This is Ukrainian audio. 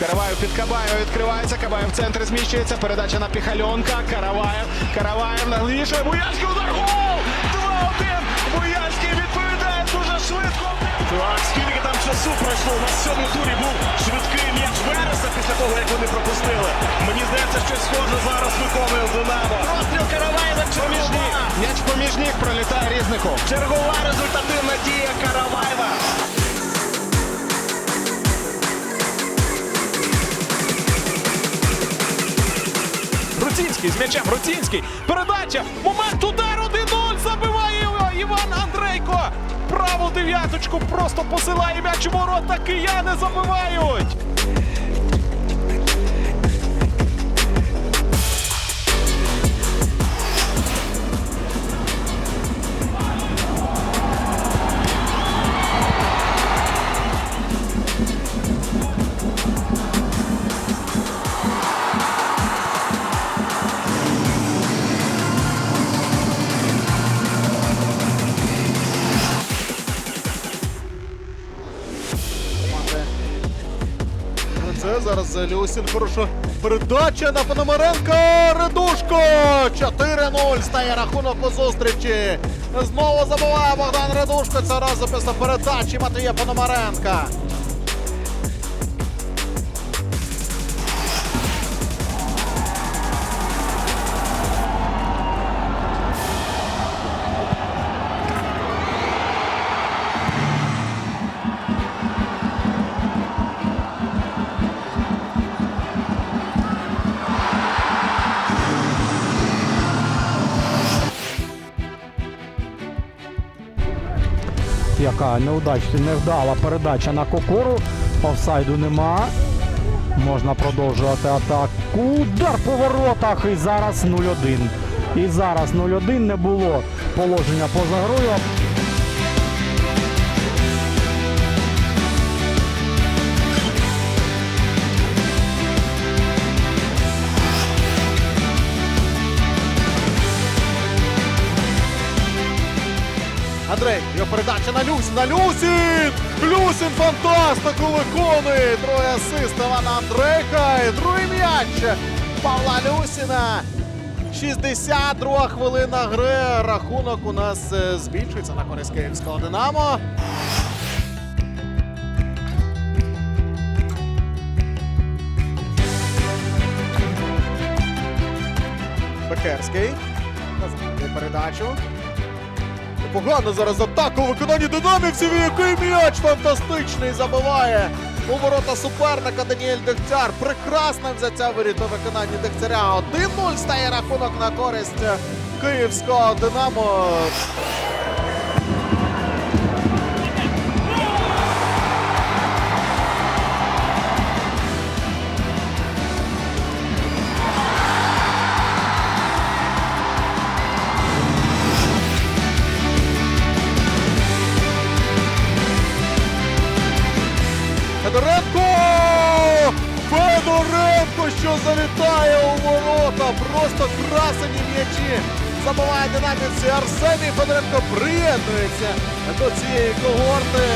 Караваєв під Кабаєва відкривається. Кабаєв в центрі зміщується. Передача на Піхальонка. Караваєв. Караваєв наглішує. Буяльський удар. Гол! 2-1. Буяльський відповідає дуже швидко. Так, скільки там часу пройшло? На сьомому турі був швидкий м'яч Вереса після того, як вони пропустили. Мені здається, щось схоже зараз виконує Динамо. Розстріл Караваєва Поміж ніг. чергова. М'яч поміж ніг пролітає Різников. Чергова результативна дія Груцінський з м'ячем. Груцінський. Передача. Момент удар 1-0. Забиває його Іван Андрейко. Праву дев'яточку просто посилає м'яч у ворота. Кияни забивають. Це зараз Люсін. Хороша передача на Пономаренка. Редушко! 4-0 стає рахунок у зустрічі. Знову забуває Богдан Редушко. Це разу після передачі Матвія Пономаренка. Яка неудачна, невдала передача на Кокору. Офсайду нема. Можна продовжувати атаку. Удар по воротах. І зараз 0-1. І зараз 0-1 не було положення поза грою. Андрей, його передача на Люсіна. Люсін! Люсін фантастику виконує. Троє асист Івана Андрейка. І другий м'яч Павла Люсіна. 62 хвилина гри. Рахунок у нас е, збільшується на користь київського Динамо. Бекерський. Передачу. Погано зараз атака у виконанні динамівців. І який м'яч фантастичний забиває у ворота суперника Даніель Дегтяр. Прекрасне взяття воріт у виконанні Дегтяря. 1-0 стає рахунок на користь київського Динамо. Федоренко! Федоренко, що залітає у ворота. Просто красені м'ячі. Забиває динамівці. Арсеній Федоренко приєднується до цієї когорти.